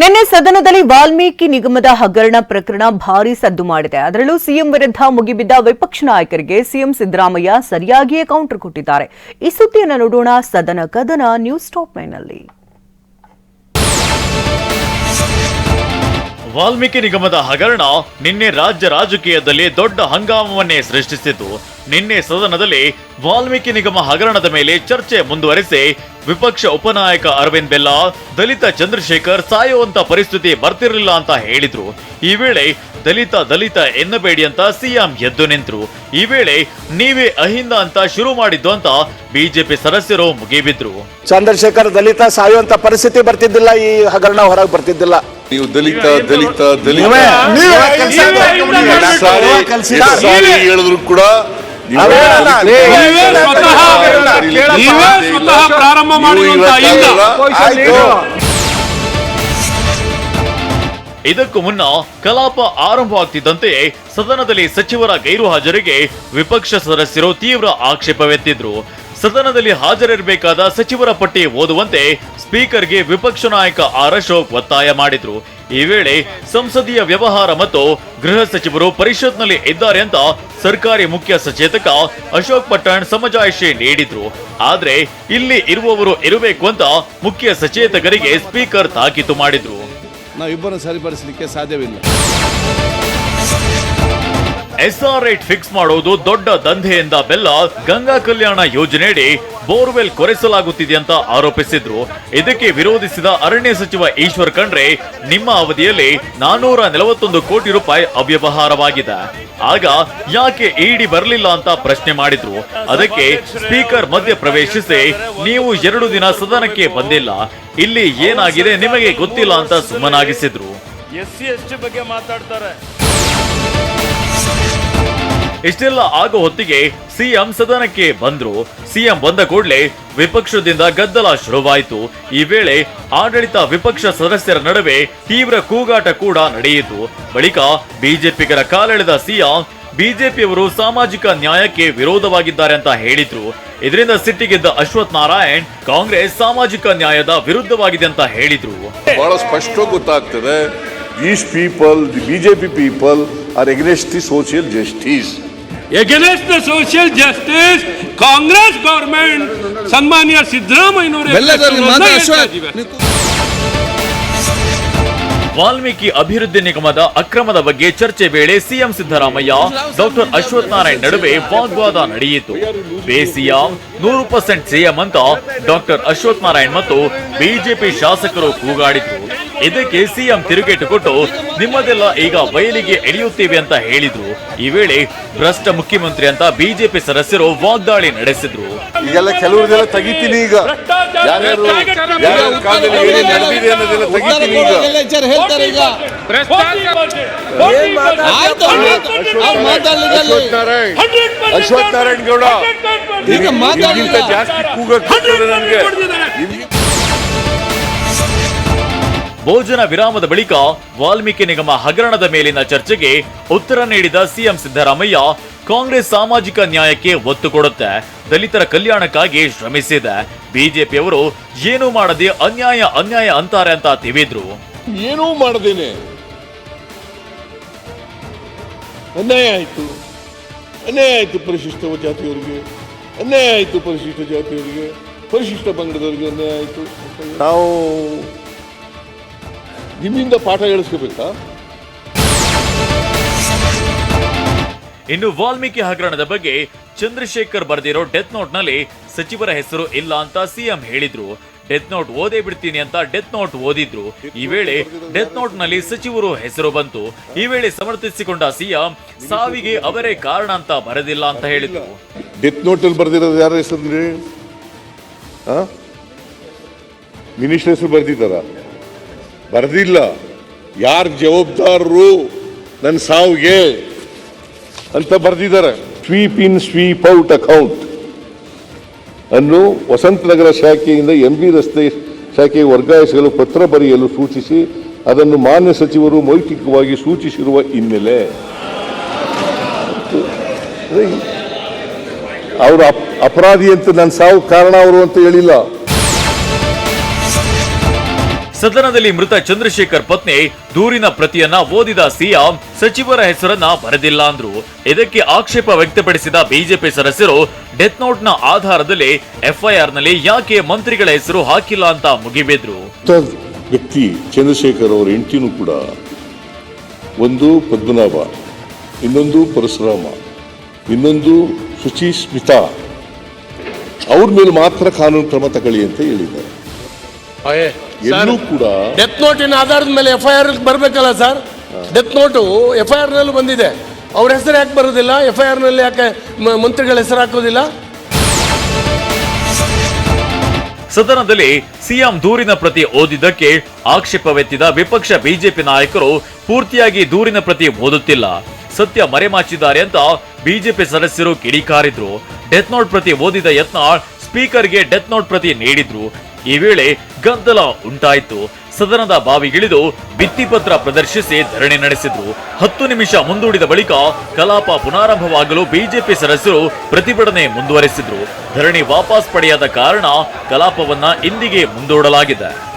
ನಿನ್ನೆ ಸದನದಲ್ಲಿ ವಾಲ್ಮೀಕಿ ನಿಗಮದ ಹಗರಣ ಪ್ರಕರಣ ಭಾರೀ ಸದ್ದು ಮಾಡಿದೆ. ಅದರಲ್ಲೂ ಸಿಎಂ ವಿರುದ್ಧ ಮುಗಿಬಿದ್ದ ವಿಪಕ್ಷ ನಾಯಕರಿಗೆ ಸಿಎಂ ಸಿದ್ದರಾಮಯ್ಯ ಸರಿಯಾಗಿಯೇ ಕೌಂಟರ್ ಕೊಟ್ಟಿದ್ದಾರೆ. ಈ ಸುದ್ದಿಯನ್ನು ನೋಡೋಣ ಸದನ ಕದನ ನ್ಯೂಸ್ ಟಾಪ್ ನೈನ್ನಲ್ಲಿ ವಾಲ್ಮೀಕಿ ನಿಗಮದ ಹಗರಣ ನಿನ್ನೆ ರಾಜ್ಯ ರಾಜಕೀಯದಲ್ಲಿ ದೊಡ್ಡ ಹಂಗಾಮವನ್ನೇ ಸೃಷ್ಟಿಸಿತು. ನಿನ್ನೆ ಸದನದಲ್ಲಿ ವಾಲ್ಮೀಕಿ ನಿಗಮ ಹಗರಣದ ಮೇಲೆ ಚರ್ಚೆ ಮುಂದುವರೆಸಿ ವಿಪಕ್ಷ ಉಪನಾಯಕ ಅರವಿಂದ್ ಬೆಲ್ಲಾ, ದಲಿತ ಚಂದ್ರಶೇಖರ್ ಸಾಯುವಂತ ಪರಿಸ್ಥಿತಿ ಬರ್ತಿರಲಿಲ್ಲ ಅಂತ ಹೇಳಿದ್ರು. ಈ ವೇಳೆ ದಲಿತ ದಲಿತ ಎನ್ನಬೇಡಿ ಅಂತ ಸಿಎಂ ಎದ್ದು ನಿಂತರು. ಈ ವೇಳೆ ನೀವೇ ಅಹಿಂದ ಅಂತ ಶುರು ಮಾಡಿದ್ದು ಅಂತ ಬಿಜೆಪಿ ಸದಸ್ಯರು ಮುಗಿಬಿದ್ರು. ಚಂದ್ರಶೇಖರ್ ದಲಿತ ಸಾಯುವಂತ ಪರಿಸ್ಥಿತಿ ಬರ್ತಿದ್ದಿಲ್ಲ, ಈ ಹಗರಣ ಹೊರಗೆ ಬರ್ತಿದ್ದಿಲ್ಲ. ನೀವು ದಲಿತ ದಲಿತ ದಲಿತ. ಸಾರಿ ಹೇಳಿದ್ರು ಕೂಡ ಪ್ರಾರಂಭ ಇದಕ್ಕೂ ಮುನ್ನ ಕಲಾಪ ಆರಂಭವಾಗ್ತಿದ್ದಂತೆಯೇ ಸದನದಲ್ಲಿ ಸಚಿವರ ಗೈರು ಹಾಜರಿಗೆ ವಿಪಕ್ಷ ಸದಸ್ಯರು ತೀವ್ರ ಆಕ್ಷೇಪವೆತ್ತಿದ್ರು. ಸದನದಲ್ಲಿ ಹಾಜರಿರಬೇಕಾದ ಸಚಿವರ ಪಟ್ಟಿ ಓದುವಂತೆ ಸ್ಪೀಕರ್ಗೆ ವಿಪಕ್ಷ ನಾಯಕ ಆರ್ ಅಶೋಕ್ ಒತ್ತಾಯ ಮಾಡಿದ್ರು. ಈ ವೇಳೆ ಸಂಸದೀಯ ವ್ಯವಹಾರ ಮತ್ತು ಗೃಹ ಸಚಿವರು ಪರಿಷತ್ನಲ್ಲಿ ಇದ್ದಾರೆ ಅಂತ ಸರ್ಕಾರಿ ಮುಖ್ಯ ಸಚೇತಕ ಅಶೋಕ್ ಪಟ್ಟಣ್ ಸಮಜಾಯಿಷಿ ನೀಡಿದ್ರು. ಆದ್ರೆ ಇಲ್ಲಿ ಇರುವವರು ಇರಬೇಕು ಅಂತ ಮುಖ್ಯ ಸಚೇತಕರಿಗೆ ಸ್ಪೀಕರ್ ತಾಕೀತು ಮಾಡಿದ್ರು. ನಾವಿಬ್ಬರನ್ನು ಸರಿಪಡಿಸಲಿಕ್ಕೆ ಸಾಧ್ಯವಿಲ್ಲ. ಎಸ್ಆರ್ ಐಟ್ ಫಿಕ್ಸ್ ಮಾಡೋದು ದೊಡ್ಡ ದಂಧೆಯಿಂದ ಬೆಲ್ಲ ಗಂಗಾ ಕಲ್ಯಾಣ ಯೋಜನೆಯಡಿ ಬೋರ್ವೆಲ್ ಕೊರೆಸಲಾಗುತ್ತಿದೆ ಅಂತ ಆರೋಪಿಸಿದ್ರು. ಇದಕ್ಕೆ ವಿರೋಧಿಸಿದ ಅರಣ್ಯ ಸಚಿವ ಈಶ್ವರ್ ಖಂಡ್ರೆ, ನಿಮ್ಮ ಅವಧಿಯಲ್ಲಿ ನಾನೂರ ನಲವತ್ತೊಂದು ಕೋಟಿ ರೂಪಾಯಿ ಅವ್ಯವಹಾರವಾಗಿದೆ. ಆಗ ಯಾಕೆ ಇಡಿ ಬರಲಿಲ್ಲ ಅಂತ ಪ್ರಶ್ನೆ ಮಾಡಿದ್ರು. ಅದಕ್ಕೆ ಸ್ಪೀಕರ್ ಮಧ್ಯ ಪ್ರವೇಶಿಸಿ, ನೀವು ಎರಡು ದಿನ ಸದನಕ್ಕೆ ಬಂದಿಲ್ಲ. ಇಲ್ಲಿ ಏನಾಗಿದೆ ನಿಮಗೆ ಗೊತ್ತಿಲ್ಲ ಅಂತ ಸುಮ್ಮನಾಗಿಸಿದ್ರು. ಎಸ್ ಸಿ ಎಸ್ ಟಿ ಬಗ್ಗೆ ಮಾತಾಡ್ತಾರೆ. ಇಷ್ಟೆಲ್ಲ ಆಗೋ ಹೊತ್ತಿಗೆ ಸಿಎಂ ಸದನಕ್ಕೆ ಬಂದ್ರು. ಸಿಎಂ ಬಂದ ಕೂಡಲೇ ವಿಪಕ್ಷದಿಂದ ಗದ್ದಲ ಶುರುವಾಯಿತು. ಈ ವೇಳೆ ಆಡಳಿತ ವಿಪಕ್ಷ ಸದಸ್ಯರ ನಡುವೆ ತೀವ್ರ ಕೂಗಾಟ ಕೂಡ ನಡೆಯಿತು. ಬಳಿಕ ಬಿಜೆಪಿಗರ ಕಾಲೆಳೆದ ಸಿಎಂ ಬಿಜೆಪಿಯವರು ಸಾಮಾಜಿಕ ನ್ಯಾಯಕ್ಕೆ ವಿರೋಧವಾಗಿದ್ದಾರೆ ಅಂತ ಹೇಳಿದ್ರು. ಇದರಿಂದ ಸಿಟ್ಟಿಗೆದ್ದ ಅಶ್ವಥ್ ನಾರಾಯಣ್ ಕಾಂಗ್ರೆಸ್ ಸಾಮಾಜಿಕ ನ್ಯಾಯದ ವಿರುದ್ಧವಾಗಿದೆ ಅಂತ ಹೇಳಿದ್ರು. ಬಹಳ ಸ್ಪಷ್ಟವಾಗಿ ಗೊತ್ತಾಗ್ತದೆ people BJP people are against the social justice. Against the social justice Congress government ಸನ್ಮಾನ್ಯ ಸಿದ್ದರಾಮಯ್ಯನವರೇ ವಾಲ್ಮೀಕಿ ಅಭಿವೃದ್ಧಿ ನಿಗಮದ ಅಕ್ರಮದ ಬಗ್ಗೆ ಚರ್ಚೆ ವೇಳೆ ಸಿಎಂ ಸಿದ್ದರಾಮಯ್ಯ ಡಾಕ್ಟರ್ ಅಶ್ವಥ್ ನಾರಾಯಣ್ ನಡುವೆ ವಾಗ್ವಾದ ನಡೆಯಿತು. ಬೇಸಿಯ ನೂರು ಪರ್ಸೆಂಟ್ ಸಿಎಂ ಅಂತ ಡಾಕ್ಟರ್ ಅಶ್ವಥ್ ನಾರಾಯಣ್ ಮತ್ತು ಬಿಜೆಪಿ ಶಾಸಕರು ಕೂಗಾಡಿದ್ರು. ಇದಕ್ಕೆ ಸಿಎಂ ತಿರುಗೇಟು ಕೊಟ್ಟು ನಿಮ್ಮದೆಲ್ಲ ಈಗ ಬಯಲಿಗೆ ಎಳೆಯುತ್ತೇವೆ ಅಂತ ಹೇಳಿದ್ರು. ಈ ವೇಳೆ ಭ್ರಷ್ಟ ಮುಖ್ಯಮಂತ್ರಿ ಅಂತ ಬಿಜೆಪಿ ಸದಸ್ಯರು ವಾಗ್ದಾಳಿ ನಡೆಸಿದ್ರು. ಈಗೆಲ್ಲ ಕೆಲವರು ತೆಗಿತೀನಿ ಈಗ. ಯಾರ್ಯಾರು ಯಾರ್ಯಾರ ಕಾಲದಲ್ಲಿ ಏನೇನು ನಡೆದಿದೆ ಅನ್ನೋದೆಲ್ಲ ತೆಗಿತೀನಿ ಈಗ. ಹೇಳ್ತಾರೆ ಈಗ. ಅಶ್ವಥ್ ನಾರಾಯಣ್. ಅಶ್ವಥ್ ಗೌಡ. ಈಗ ಮಾತಾಡ್ಲಿಲ್ಲ. ಜಾಸ್ತಿ ಕೂಗಕ್ಕೆ ನನಗೆ. ಭೋಜನ ವಿರಾಮದ ಬಳಿಕ ವಾಲ್ಮೀಕಿ ನಿಗಮ ಹಗರಣದ ಮೇಲಿನ ಚರ್ಚೆಗೆ ಉತ್ತರ ನೀಡಿದ ಸಿಎಂ ಸಿದ್ದರಾಮಯ್ಯ ಕಾಂಗ್ರೆಸ್ ಸಾಮಾಜಿಕ ನ್ಯಾಯಕ್ಕೆ ಒತ್ತು ಕೊಡುತ್ತೆ ದಲಿತರ ಕಲ್ಯಾಣಕ್ಕಾಗಿ ಶ್ರಮಿಸಿದೆ. ಬಿಜೆಪಿಯವರು ಏನು ಮಾಡದೆ ಅನ್ಯಾಯ ಅನ್ಯಾಯ ಅಂತಾರೆ ಅಂತ ತಿವಿದ್ರು ಏನೂ ಮಾಡದೇನೆ. ಅನ್ಯಾಯ ಆಯಿತು. ಅನ್ಯಾಯ ಆಯಿತು ಪರಿಶಿಷ್ಟ ಜಾತಿಯವರಿಗೆ. ಅನ್ಯಾಯ ಆಯ್ತು ಪರಿಶಿಷ್ಟ ಜಾತಿಯವರಿಗೆ. ಪರಿಶಿಷ್ಟ ಪಂಗಡದವರಿಗೆ ಅನ್ಯಾಯ ಆಯಿತು. ನಾವು ನಿಮ್ಮಿಂದ ಪಾಠ ಹೇಳಿಸ್ಕೋಬೇಕಾ? ಇನ್ನು ವಾಲ್ಮೀಕಿ ಹಗರಣದ ಬಗ್ಗೆ ಚಂದ್ರಶೇಖರ್ ಬರೆದಿರೋ ಡೆತ್ ನೋಟ್ನಲ್ಲಿ ಸಚಿವರ ಹೆಸರು ಇಲ್ಲ ಅಂತ ಸಿಎಂ ಹೇಳಿದ್ರು. ಡೆತ್ ನೋಟ್ ಓದೇ ಬಿಡ್ತೀನಿ ಅಂತ ಡೆತ್ ನೋಟ್ ಓದಿದ್ರು. ಈ ವೇಳೆ ಡೆತ್ ನೋಟ್ನಲ್ಲಿ ಸಚಿವರು ಹೆಸರು ಬಂತು. ಈ ವೇಳೆ ಸಮರ್ಥಿಸಿಕೊಂಡ ಸಿಎಂ ಸಾವಿಗೆ ಅವರೇ ಕಾರಣ ಅಂತ ಬರೆದಿಲ್ಲ ಅಂತ ಹೇಳಿದ್ರು. ಡೆತ್ ನೋಟ್ ಅಲ್ಲಿ ಬರೆದಿರೋದು ಯಾರ ಹೆಸರು ಮಿನಿಸ್ಟರ್ ಹೆಸರು ಬರೆದಿದ್ದಾರ? ಬರೆದಿಲ್ಲ. ಯಾರು ಜವಾಬ್ದಾರರು? ನನ್ನ ಸಾವಿಗೆ ಅಂತ ಬರೆದಿದ್ದಾರೆ. Sweep in, sweep out account. ಅನ್ನು ವಸಂತನಗರ ಶಾಖೆಯಿಂದ ಎಂ ಬಿ ರಸ್ತೆ ಶಾಖೆಗೆ ವರ್ಗಾಯಿಸಲು ಪತ್ರ ಬರೆಯಲು ಸೂಚಿಸಿ, ಅದನ್ನು ಮಾನ್ಯ ಸಚಿವರು ಮೌಖಿಕವಾಗಿ ಸೂಚಿಸಿರುವ ಹಿನ್ನೆಲೆ. ಅವರು ಅಪರಾಧಿ ಅಂತ ನನ್ನ ಸಾವು ಕಾರಣ ಅವರು ಅಂತ ಹೇಳಿಲ್ಲ. ಸದನದಲ್ಲಿ ಮೃತ ಚಂದ್ರಶೇಖರ್ ಪತ್ನಿ ದೂರಿನ ಪ್ರತಿಯನ್ನ ಓದಿದ ಸಿಎಂ ಸಚಿವರ ಹೆಸರನ್ನ ಬರೆದಿಲ್ಲ ಅಂದ್ರು. ಇದಕ್ಕೆ ಆಕ್ಷೇಪ ವ್ಯಕ್ತಪಡಿಸಿದ ಬಿಜೆಪಿ ಸದಸ್ಯರು ಡೆತ್ ನೋಟ್ನ ಆಧಾರದಲ್ಲಿ ಎಫ್ಐಆರ್ನಲ್ಲಿ ಯಾಕೆ ಮಂತ್ರಿಗಳ ಹೆಸರು ಹಾಕಿಲ್ಲ ಅಂತ ಮುಗಿಬಿದ್ರು. ವ್ಯಕ್ತಿ ಚಂದ್ರಶೇಖರ್ ಅವರ ಹೆಂಡತಿನೂ ಕೂಡ ಒಂದು ಪದ್ಮನಾಭ ಇನ್ನೊಂದು ಪರಶುರಾಮ ಇನ್ನೊಂದು ಶುಚಿ ಸ್ಮಿತಾ ಅವ್ರ ಮೇಲೆ ಮಾತ್ರ ಕಾನೂನು ಕ್ರಮ ತಗೊಳ್ಳಿ ಅಂತ ಹೇಳಿದ್ದಾರೆ. ಎಲ್ಲೂ ಕೂಡ ಡೆತ್ ನೋಟಿನ ಆಧಾರದ ಮೇಲೆ ಎಫ್ ಐ ಆರ್ ಬರಬೇಕಲ್ಲ sir death note F I ಆರ್ನಲ್ಲಿ ಬಂದಿದೆ. ಅವ್ರ ಹೆಸರು ಯಾಕೆ ಬರೋದಿಲ್ಲ? ಎಫ್ ಐ ಆರ್ನಲ್ಲಿ ಯಾಕೆ ಮಂತ್ರಿಗಳ ಹೆಸರು ಹಾಕೋದಿಲ್ಲ? ಸದನದಲ್ಲಿ ಸಿಎಂ ದೂರಿನ ಪ್ರತಿ ಓದಿದ್ದಕ್ಕೆ ಆಕ್ಷೇಪವೆತ್ತಿದ ವಿಪಕ್ಷ ಬಿಜೆಪಿ ನಾಯಕರು ಪೂರ್ತಿಯಾಗಿ ದೂರಿನ ಪ್ರತಿ ಓದುತ್ತಿಲ್ಲ. ಸತ್ಯ ಮರೆಮಾಚಿದ್ದಾರೆ ಅಂತ ಬಿಜೆಪಿ ಸದಸ್ಯರು ಕಿಡಿಕಾರಿದ್ರು. ಡೆತ್ ನೋಟ್ ಪ್ರತಿ ಓದಿದ ಯತ್ನಾಳ್ ಸ್ಪೀಕರ್ಗೆ ಡೆತ್ ನೋಟ್ ಪ್ರತಿ ನೀಡಿದ್ರು. ಈ ವೇಳೆ ಗದ್ದಲ ಉಂಟಾಯಿತು. ಸದನದ ಬಾವಿಗಿಳಿದು ಭಿತ್ತಿಪತ್ರ ಪ್ರದರ್ಶಿಸಿ ಧರಣಿ ನಡೆಸಿದ್ರು. ಹತ್ತು ನಿಮಿಷ ಮುಂದೂಡಿದ ಬಳಿಕ ಕಲಾಪ ಪುನಾರಂಭವಾಗಲು ಬಿಜೆಪಿ ಸದಸ್ಯರು ಪ್ರತಿಭಟನೆ ಮುಂದುವರೆಸಿದ್ರು. ಧರಣಿ ವಾಪಸ್ ಪಡೆಯದ ಕಾರಣ ಕಲಾಪವನ್ನ ಇಂದಿಗೆ ಮುಂದೂಡಲಾಗಿದೆ.